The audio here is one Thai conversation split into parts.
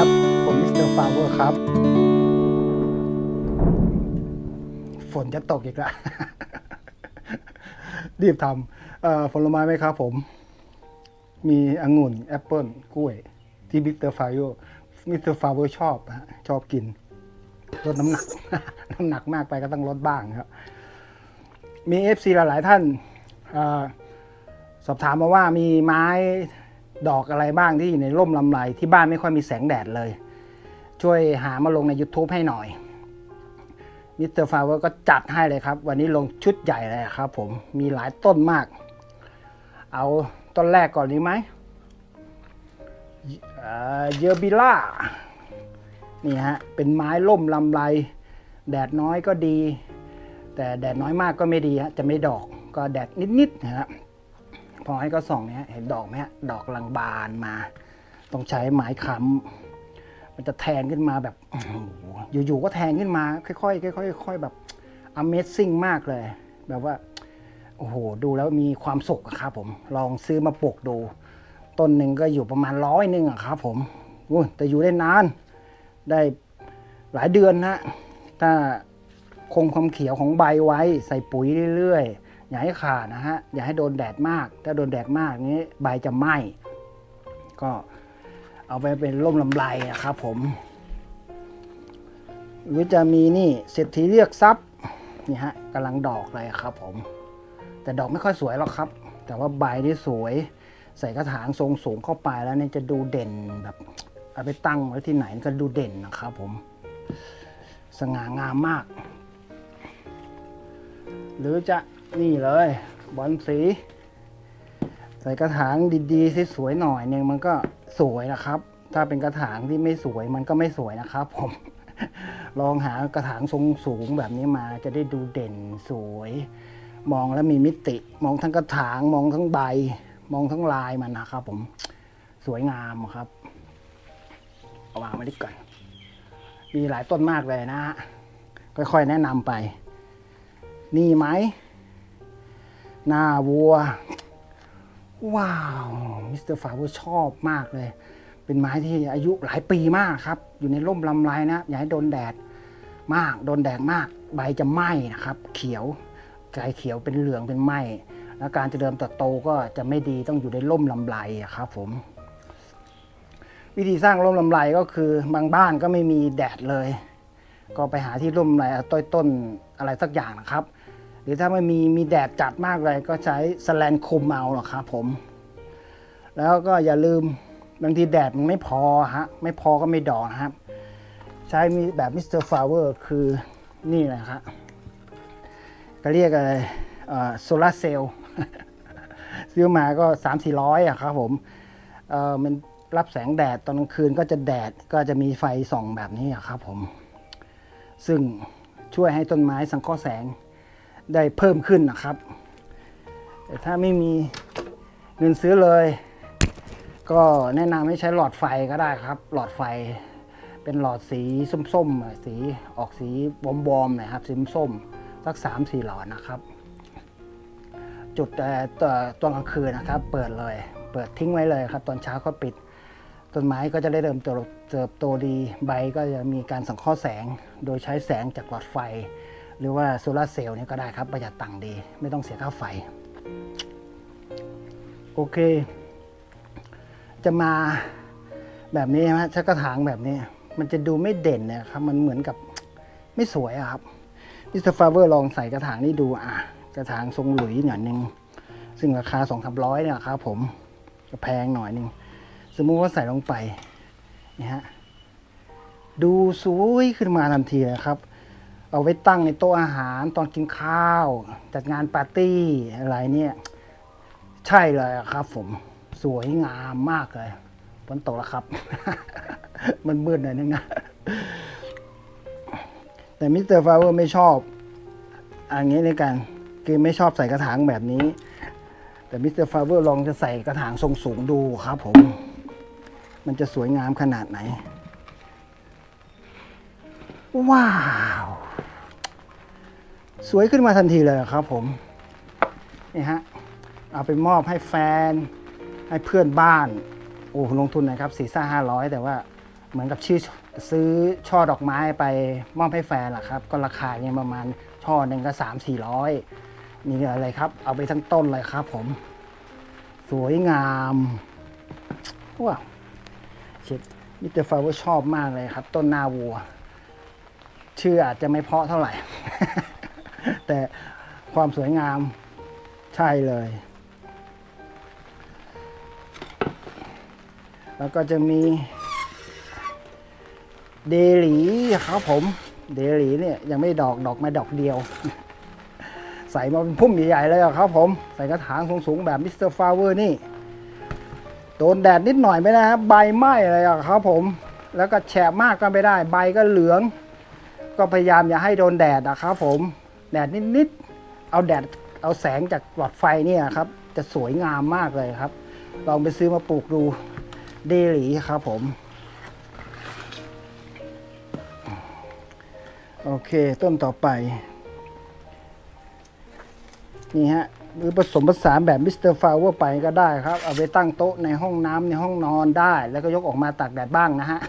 ครับ ผมมิสเตอร์ฟาเวอร์ครับ ฝนจะตกอีกแล้ว รีบทำผลไม้ไหมครับผม มีองุ่น แอปเปิลกล้วย ที่มิสเตอร์ฟาเวอร์มิสเตอร์ฟาเวอร์ชอบนะฮะชอบกิน ลดน้ำหนัก น้ำหนักมากไปก็ต้องลดบ้างครับ มีเอฟซีหลาย ๆ ท่าน สอบถามมาว่ามีไม้ ดอกอะไรบ้างที่อยู่ในร่มลำไรที่บ้านไม่ค่อยมีแสงแดดเลย ช่วยหามาลงใน YouTube ให้หน่อยมิสเตอร์ฟาเวอร์ก็จัดให้เลยครับ วันนี้ลงชุดใหญ่เลยครับผมมีหลายต้นมาก เอาต้นแรกก่อนดีไหมเอ่อเยอร์บิล่านี่ฮะเป็นไม้ล่มลำไร แดดน้อยก็ดี แต่แดดน้อยมากก็ไม่ดีฮะจะไม่ดอกก็แดดนิดๆนะฮะ พอให้ก็ส่องเนี่ยเห็นดอกไหมฮะดอกลังบานมา ต้องใช้ไม้ค้ำมันจะแทงขึ้นมาแบบอยู่ๆก็แทงขึ้นมา ค่อยๆค่อยๆค่อยๆแบบ Amazing มากเลย แบบว่าโอ้โหดูแล้วมีความสุขอะครับผม ลองซื้อมาปลูกดู ต้นหนึ่งก็อยู่ประมาณร้อยหนึ่งอะครับผมแต่อยู่ได้นาน ได้หลายเดือนนะถ้าคงความเขียวของใบไว้ใส่ปุ๋ยเรื่อยๆ อย่าให้ขาดนะฮะอย่าให้โดนแดดมาก ถ้าโดนแดดมากนี้ใบจะไหม้ก็เอาไปเป็นร่มลำไรอะครับผมหรือจะมีนี่เศรษฐีเรียกทรัพย์นี่ฮะกำลังดอกเลยครับผม แต่ดอกไม่ค่อยสวยหรอกครับ แต่ว่าใบนี่สวย ใส่กระถางทรงสูงเข้าไปแล้วเนี่ยจะดูเด่นแบบเอาไปตั้งไว้ที่ไหนก็ดูเด่นนะครับผม สง่างามมาก หรือจะ นี่เลยบอลสี ใส่กระถางดีๆสวยๆหน่อยหนึงมันก็สวยนะครับ ถ้าเป็นกระถางที่ไม่สวยมันก็ไม่สวยนะครับ ผม ลองหากระถางทรงสูงแบบนี้มาจะได้ดูเด่นสวย มองแล้วมีมิติ มองทั้งกระถางมองทั้งใบ มองทั้งลายมันนะครับ ผมสวยงามครับเอาวางไว้ดีก่อนมีหลายต้นมากเลยนะฮะค่อยๆแนะนำไป นี่ไหม หน้าวัว ว้าวมิสเตอร์ฟาเวอร์ชอบมากเลย เป็นไม้ที่อายุหลายปีมากครับ อยู่ในร่มลำไรนะอย่าให้โดนแดดมากโดนแดดมาก ใบจะไหม้นะครับ เขียวกลายเขียวเป็นเหลืองเป็นไหม้แล้วการเจริญเติบโตก็จะไม่ดีต้องอยู่ในร่มลำไรครับผม วิธีสร้างร่มลำไรก็คือบางบ้านก็ไม่มีแดดเลย ก็ไปหาที่ร่มไรต้นต้นอะไรสักอย่างนะครับ รือถ้าไม่มีมีแดดจัดมากเลยก็ใช้สแลนคุมเอาหรอกครับผม แล้วก็อย่าลืมบางทีแดดมันไม่พอฮะไม่พอก็ไม่ดอกนะครับ ใช้มีแบบมิสเตอร์ฟลาเวอร์คือนี่แหละครับก็เรียกอะไรโซลาเซลล์ซื้อมาก็ 3 4 0 0อะครับผมเอ่อมันรับแสงแดดตอนกลางคืนก็จะแดดก็จะมีไฟส่องแบบนี้อะครับผม ซึ่งช่วยให้ต้นไม้สังเคราะห์แสง ได้เพิ่มขึ้นนะครับ แต่ถ้าไม่มีเงินซื้อเลย ก็แนะนำให้ใช้หลอดไฟก็ได้ครับ หลอดไฟเป็นหลอดสีส้มๆสีออกสีบอมๆหน่อยครับสีส้มสักสามสี่หลอดนะครับ จุดแต่ตัวตอนกลางคืนนะครับ เปิดเลย เปิดทิ้งไว้เลยครับ ตอนเช้าก็ปิดต้นไม้ก็จะได้เริ่มเติบเติบโตดีใบก็จะมีการสังเคราะห์แสง โดยใช้แสงจากหลอดไฟ หรือว่าโซลาร์เซลล์เนี่ยก็ได้ครับประหยัดตังค์ดี ไม่ต้องเสียค่าไฟ โอเค จะมาแบบนี้นะชักกระถางแบบนี้ มันจะดูไม่เด่นนะครับ มันเหมือนกับไม่สวยอะครับมิสเตอร์ฟาเวอร์ลองใส่กระถางนี้ดูอะกระถางทรงหลุยหน่อยหนึ่งซึ่งราคาสองสามร้อยเนี่ยครับผมจะแพงหน่อยหนึ่งสมมุติว่าใส่ลงไปนี่ฮะดูสวยขึ้นมาทันทีเลยครับ เอาไว้ตั้งในโต๊ะอาหารตอนกินข้าว จัดงานปาร์ตี้อะไรเนี่ย ใช่เลยครับผมสวยงามมากเลยฝนตกแล้วครับ มันมืดหน่อยนึงนะแต่มิสเตอร์ฟาเวอร์ไม่ชอบอันนี้ในการคือไม่ชอบใส่กระถางแบบนี้ แต่มิสเตอร์ฟาเวอร์ลองจะใส่กระถางทรงสูงดูครับผม มันจะสวยงามขนาดไหน ว้าว สวยขึ้นมาทันทีเลยครับผมนี่ฮะเอาไปมอบให้แฟนให้เพื่อนบ้าน โอ้ลงทุนนะครับสี่ซ่าห้าร้อยแต่ว่าเหมือนกับชื่อซื้อช่อดอกไม้ไปมอบให้แฟนล่ะครับ ก็ราคาเนี่ยประมาณช่อหนึ่งก็สามสี่ร้อยนี่อะไรครับ เอาไปทั้งต้นเลยครับผม สวยงามว้าวเช็ดมิสเตอร์ฟาวชอบมากเลยครับ ต้นหน้าวัว ชื่ออาจจะไม่เพาะเท่าไหร่ แต่ความสวยงามใช่เลย แล้วก็จะมีเดลีครับผม เดลีเนี่ยยังไม่ดอกดอกมาดอกเดียว ใส่มาเป็นพุ่มใหญ่ๆเลยครับผม ใส่กระถางสูงๆแบบมิสเตอร์ฟลาเวอร์นี่ โดนแดดนิดหน่อยไม่ได้ครับใบไหม้เลยครับผม แล้วก็แฉะมากก็ไม่ได้ ใบก็เหลือง ก็พยายามอย่าให้โดนแดดนะครับผม แดดนิดๆ เอาแดดเอาแสงจากหลอดไฟเนี่ยครับ จะสวยงามมากเลยครับ ลองไปซื้อมาปลูกดูเดลีครับผม โอเคต้นต่อไป นี่ฮะหรือผสมผสานแบบมิสเตอร์ฟาวเวอร์ไปก็ได้ครับ เอาไปตั้งโต๊ะในห้องน้ำในห้องนอนได้ แล้วก็ยกออกมาตากแดดบ้างนะฮะ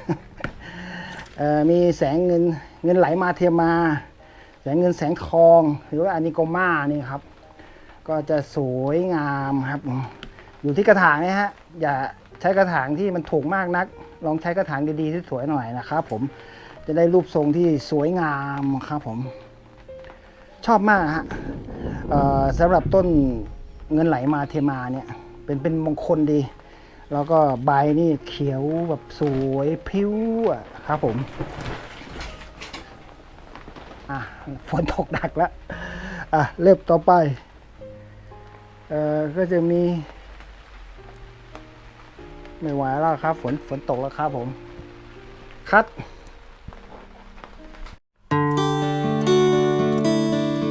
มีแสงเงินเงินไหลมาเทียมา แสงเงินแสงทอง หรือว่าอานิโกมานี่ครับ ก็จะสวยงามครับ อยู่ที่กระถางนะฮะ อย่าใช้กระถางที่มันถูกมากนัก ลองใช้กระถางดีๆที่สวยหน่อยนะครับผม จะได้รูปทรงที่สวยงามครับผม ชอบมากฮะสำหรับต้นเงินไหลมาเทมาเนี่ย เป็นเป็นมงคลดี แล้วก็ใบนี่เขียวแบบสวยพิ้วอะครับผม อะฝนตกหนักแล้วอะเล็บต่อไปเอ่อก็จะมี ไม่ไหวแล้วครับ ฝนฝนตกแล้วครับผม คัด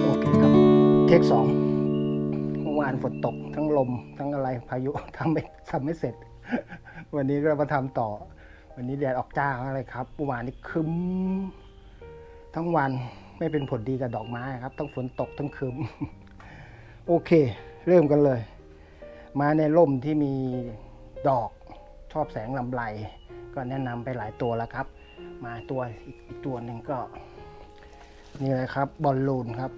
โอเคครับเทคสองเมื่อวานฝนตกทั้งลม ทั้งอะไรพายุทำไม่ทำไม่เสร็จ วันนี้ก็มาทำต่อ วันนี้แดดออกจ้าอะไรครับเมื่อวานนี้คึ้มทั้งวัน ไม่เป็นผลดีกับดอกไม้ครับต้องฝนตกทั้งคืมโอเค เริ่มกันเลย มาในร่มที่มีดอกชอบแสงลำไรก็แนะนำไปหลายตัวแล้วครับ มาตัวอีกตัวหนึ่งก็นี่เลยครับบอลลูนครับ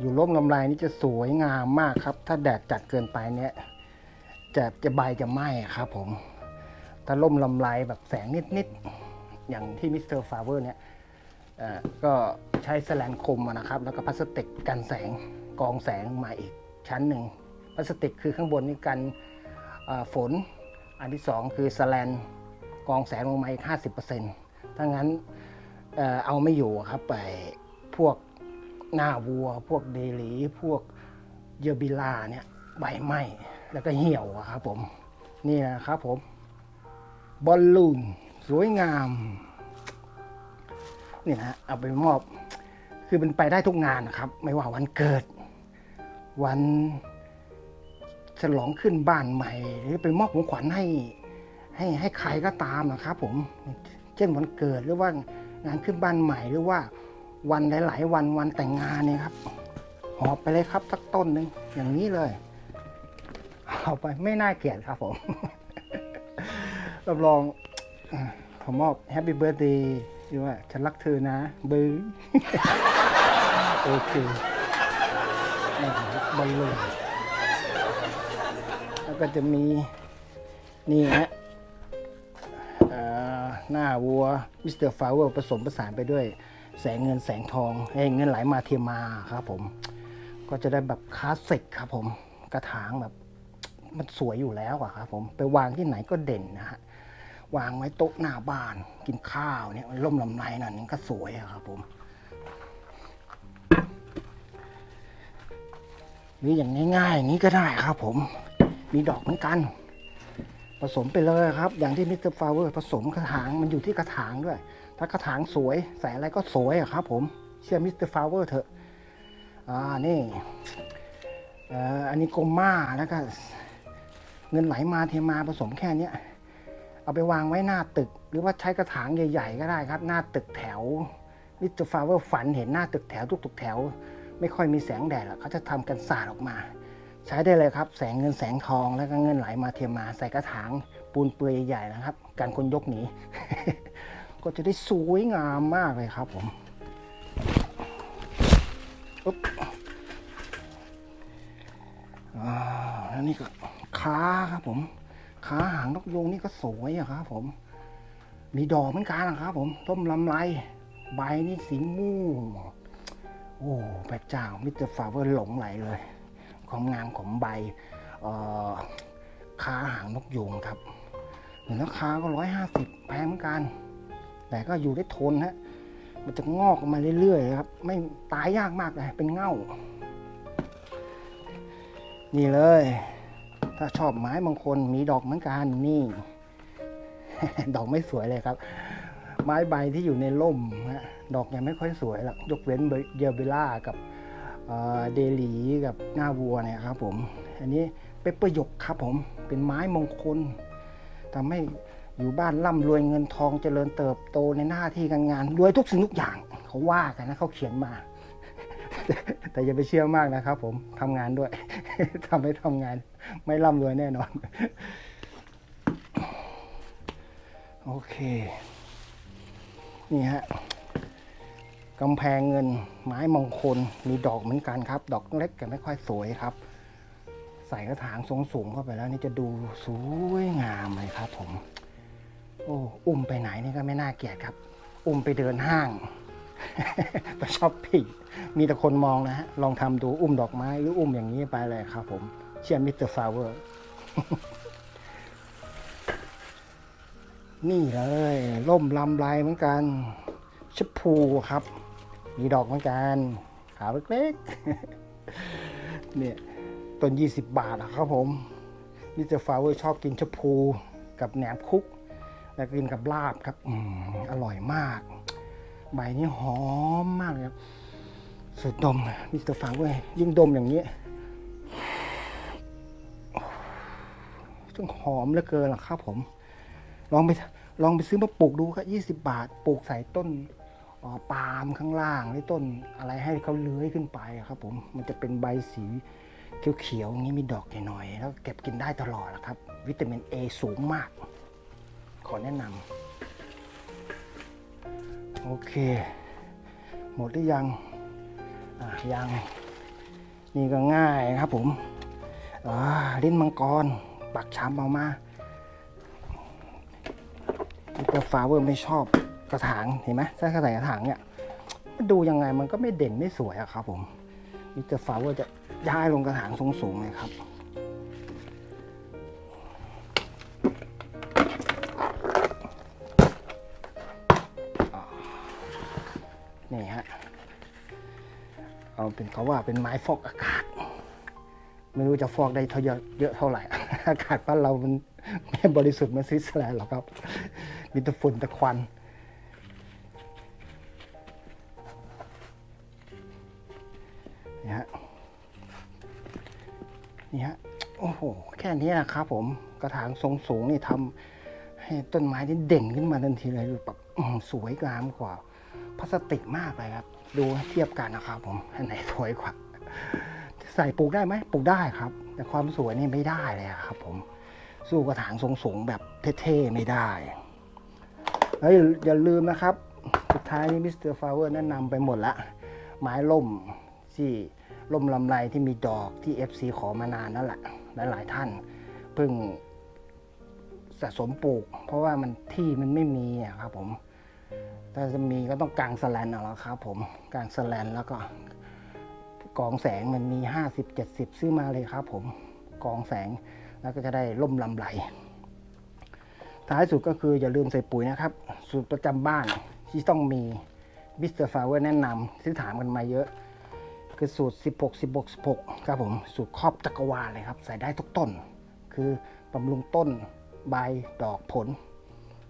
อยู่ร่มลำไรนี่จะสวยงามมากครับ ถ้าแดดจัดเกินไปเนี่ยจะจะใบจะไหม้ครับผมถ้าร่มลำไรแบบแสงนิดๆอย่างที่มิสเตอร์ฟาเวอร์เนี่ยอ่อก็ ช้แสแลนคมนะครับ แล้วก็พลาสติกกันแสงกองแสงมาอีกชั้นหนึ่งพลาสติกคือข้างบนนี่กันฝน อันที่สองคือแสแลนกองแสงลงมาอีก 50%ถ้างั้นเอาไม่อยู่ครับไปพวกหน้าวัว พวกเดลีพวกเยอบิลาเนี่ยใบไหม้แล้วก็เหี่ยวครับผม นี่นะครับผม บอลลูน สวยงาม นี่นะเอาไปมอบ คือมันไปได้ทุกงานนะครับ ไม่ว่าวันเกิด วันฉลองขึ้นบ้านใหม่ หรือไปมอบของขวัญให้ให้ให้ใครก็ตามนะครับ ผมเช่นวันเกิดหรือว่างานขึ้นบ้านใหม่หรือว่าวันหลาย ๆ วันวันแต่งงานเนี่ยครับหอบไปเลยครับสักต้นหนึ่งอย่างนี้เลยเอาไปไม่น่าเกลียดครับผมรับรองอ่าผมมอบแฮปปี้เบิร์ดเดย์หรือว่าฉันรักเธอนะบึ้ง โอเคนี่ครับอลลูนแล้วก็จะมีนี่ฮะหน้าวัวมิสเตอร์ฟลาเวอร์ผสมผสานไปด้วยแสงเงินแสงทองให้เงินไหลมาเทียมาครับผม ก็จะได้แบบคลาสสิกครับผมกระถางแบบมันสวยอยู่แล้วอะครับผมไปวางที่ไหนก็เด่นนะฮะวางไว้โต๊ะหน้าบ้านกินข้าวเนี่ยมันล่มลำไรนั่นนี่ก็สวยอะครับผม หรืออย่างง่ายๆอย่างนี้ก็ได้ครับผมมีดอกเหมือนกัน ผสมไปเลยครับ อย่างที่มิสเตอร์ฟลาเวอร์ผสมกระถางมันอยู่ที่กระถางด้วย ถ้ากระถางสวยใส่อะไรก็สวยอะครับ ผมเชื่อมิสเตอร์ฟลาเวอร์เถอะอ่านี่อันนี้โกม่าแล้วก็เงินไหลมาเทมาผสมแค่เนี้ยเอาไปวางไว้หน้าตึก หรือว่าใช้กระถางใหญ่ ๆ ก็ได้ครับ หน้าตึกแถวมิสเตอร์ฟลาเวอร์ฝันเห็นหน้าตึกแถวทุกๆแถว ไม่ค่อยมีแสงแดดเขาจะทำกันสาดออกมา ใช้ได้เลยครับ แสงเงินแสงทองแล้วก็เงินไหลมาเทียมมาใส่กระถางปูนเปลือยใหญ่ๆนะครับการคนยกหนีก็จะได้สวยงามมากเลยครับผมอุ๊บอ่าแล้วนี่ก็ขาครับผมขาหางนกยูงนี่ก็สวยอะครับ ผม มีดอกเหมือนกันนะครับ ผมต้มลำไรใบนี่สีม่วง โอ้พระเจ้ามิสเตอร์ฟาเวอร์หลงไหลเลยความงามของใบเอ่อขาหางนกยูงครับเห็นราคาก็ร้อยห้าสิบแพงเหมือนกัน แต่ก็อยู่ได้ทนฮะมันจะงอกออกมาเรื่อยๆครับ ไม่ตายยากมากเลยเป็นเง่า นี่เลย ถ้าชอบไม้บางคนมีดอกเหมือนกันนี่ ดอกไม่สวยเลยครับ ไม้ใบที่อยู่ในร่มฮะดอกยังไม่ค่อยสวยหรอกยกเว้นเยเบล่ากับเดลีกับหน้าวัวเนี่ยครับผมอันนี้เปปเปอร์หยกครับผมเป็นไม้มงคลทำให้อยู่บ้านร่ำรวยเงินทองเจริญเติบโตในหน้าที่การงานรวยทุกสิ่งทุกอย่างเขาว่ากันนะเขาเขียนมา แต่อย่าไปเชื่อมากนะครับ ผมทำงานด้วยทำไม่ทำงาน ไม่ร่ำรวยแน่นอน โอเค นี่ฮะกำแพงเงินไม้มงคลมีดอกเหมือนกันครับ ดอกเล็กแต่ไม่ค่อยสวยครับ ใส่กระถางทรงสูงเข้าไปแล้วนี่จะดูสวยงามเลยครับผม โอ้อุ้มไปไหนนี่ก็ไม่น่าเกลียดครับ อุ้มไปเดินห้างไปช้อปปิ้งมีแต่คนมองนะฮะ ลองทำดูอุ้มดอกไม้หรืออุ้มอย่างนี้ไปเลยครับผม เชียร์มิสเตอร์ฟลาเวอร์ นี่เลยร่มลำลายเหมือนกันชพูครับ มีดอกเหมือนกันขาวเล็กๆเนี่ยต้น 20 บาทอะครับผมมิสเตอร์ฟลาเวอร์ชอบกินชพูกับแหนมคุก แล้วกินกับลาบครับอืมอร่อยมาก ใบนี้หอมมากเลยครับสูดดมมิสเตอร์ฟลาเวอร์ยิ่งดมอย่างนี้ซึ่งหอมเหลือเกินหรอครับผม ลองไปลองไปซื้อมาปลูกดูครับยี่สิบาท ปลูกใส่ต้นออปาล์มข้างล่างหรือต้นอะไรให้เขาเลื้อยขึ้นไปครับ ผมมันจะเป็นใบสีเขียวๆอย่างนี้มีดอกหน่อยๆแล้วเก็บกินได้ตลอดนะครับ วิตามิน A สูงมาก ขอแนะนำโอเค หมดหรือยังยังนี่ก็ง่ายครับผมลิ้นมังกร ปักช้ำเอามามิส เตอร์ฟลาเวอร์ไม่ชอบกระถางเห็นไหมถ้ากระใส่กระถางเนี่ยมันดูยังไงมันก็ไม่เด่นไม่สวยอะครับ ผมมิสเตอร์ฟลาเวอร์จะย้ายลงกระถางสูงๆเลยครับนี่ฮะ เอาเป็นเขาว่าเป็นไม้ฟอกอากาศ ไม่รู้จะฟอกได้เท่าเยอะเท่าไหร่ อากาศบ้านเรามันไม่บริสุทธิ์เหมือนสวิตเซอร์แลนด์หรอกครับ มีแต่ฝุ่นแต่ควัน นี่ฮะ นี่ฮะ โอ้โห แค่นี้นะครับผม กระถางทรงสูงนี่ทำให้ต้นไม้นี่เด่นขึ้นมาทันทีเลยแบบสวยงามกว่าพลาสติกมากเลยครับ ดูเทียบกันนะครับผม อันไหนสวยกว่า ใส่ปลูกได้ไหมปลูกได้ครับ แต่ความสวยนี่ไม่ได้เลยครับผม สู้กระถางทรงสูงแบบเท่ๆไม่ได้ เฮ้ยอย่าลืมนะครับ สุดท้ายนี้มิสเตอร์ฟลาเวอร์แนะนำไปหมดละ ไม้ล่มที่ล่มลำไรที่มีดอกที่ FC ขอมานานนั่นแหละหลาย ๆ ท่านเพิ่งสะสมปลูก เพราะว่ามันที่มันไม่มีอะครับผมถ้าจะมีก็ต้องกางสแลนเอาแล้วครับผมกางสแลนแล้วก็กองแสงมันมี 50 70 ซื้อมาเลยครับผมกองแสงแล้วก็จะได้ล่มลำไหล ท้ายสุดก็คืออย่าลืมใส่ปุ๋ยนะครับ สูตรประจำบ้านที่ต้องมีมิสเตอร์ฟาเวอร์แนะนำที่ถามกันมาเยอะ คือสูตร 16 16 16 ครับผม สูตรครอบจักรวาลเลยครับ ใส่ได้ทุกต้น คือบำรุงต้นใบดอกผล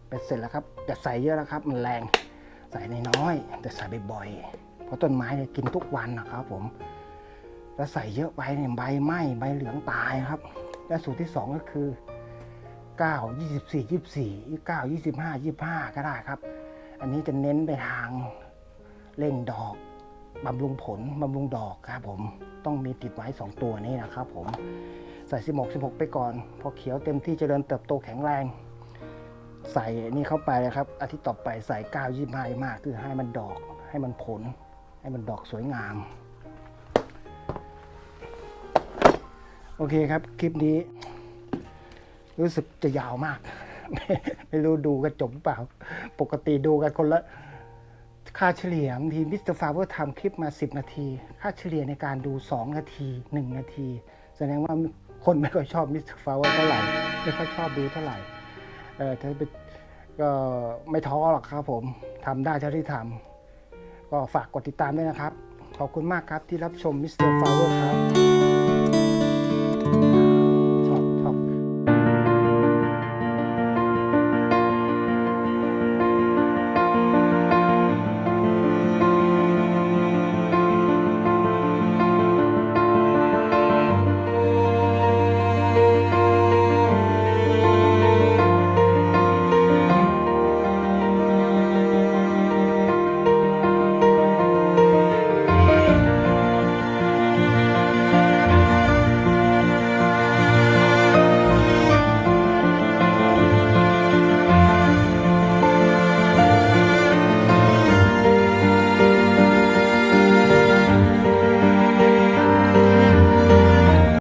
เป็นเสร็จแล้วครับอย่าใส่เยอะแล้วครับ มันแรง ใส่น้อยๆแต่ใส่บ่อยๆเพราะต้นไม้เนี่ยกินทุกวันนะครับผมแล้วใส่เยอะไปเนี่ยใบไหม้ใบเหลืองตายครับ และสูตรที่ 2 ก็คือ 9 24 24 9 25 25 ก็ได้ครับ อันนี้จะเน้นไปทางเร่งดอกบำรุงผลบำรุงดอกครับผมต้องมีติดไว้ 2 ตัวนี้นะครับผมใส่ 16 16 ไปก่อน พอเขียวเต็มที่เจริญเติบโตแข็งแรง ใส่นี่เข้าไปนะครับ อาทิตย์ต่อไปใส่ 9 25 มาก คือให้มันดอกให้มันผล ให้มันดอกสวยงาม โอเคครับ คลิปนี้ รู้สึกจะยาวมาก ไม่รู้ดูกันจบหรือเปล่า ปกติดูกันคนละ ค่าเฉลี่ยบางทีมิสเตอร์ฟาเวอร์ทำคลิปมา 10 นาที ค่าเฉลี่ยในการดู 2 นาที 1 นาที แสดงว่าคนไม่ค่อยชอบมิสเตอร์ฟาเวอร์เท่าไหร่ ไม่ค่อยชอบดูเท่าไหร่ เออถ้าเป็นก็ไม่ท้อหรอกครับผมทำได้เท่าที่ทำก็ฝากกดติดตามด้วยนะครับ ขอบคุณมากครับที่รับชมมิสเตอร์ฟาเวอร์ครับ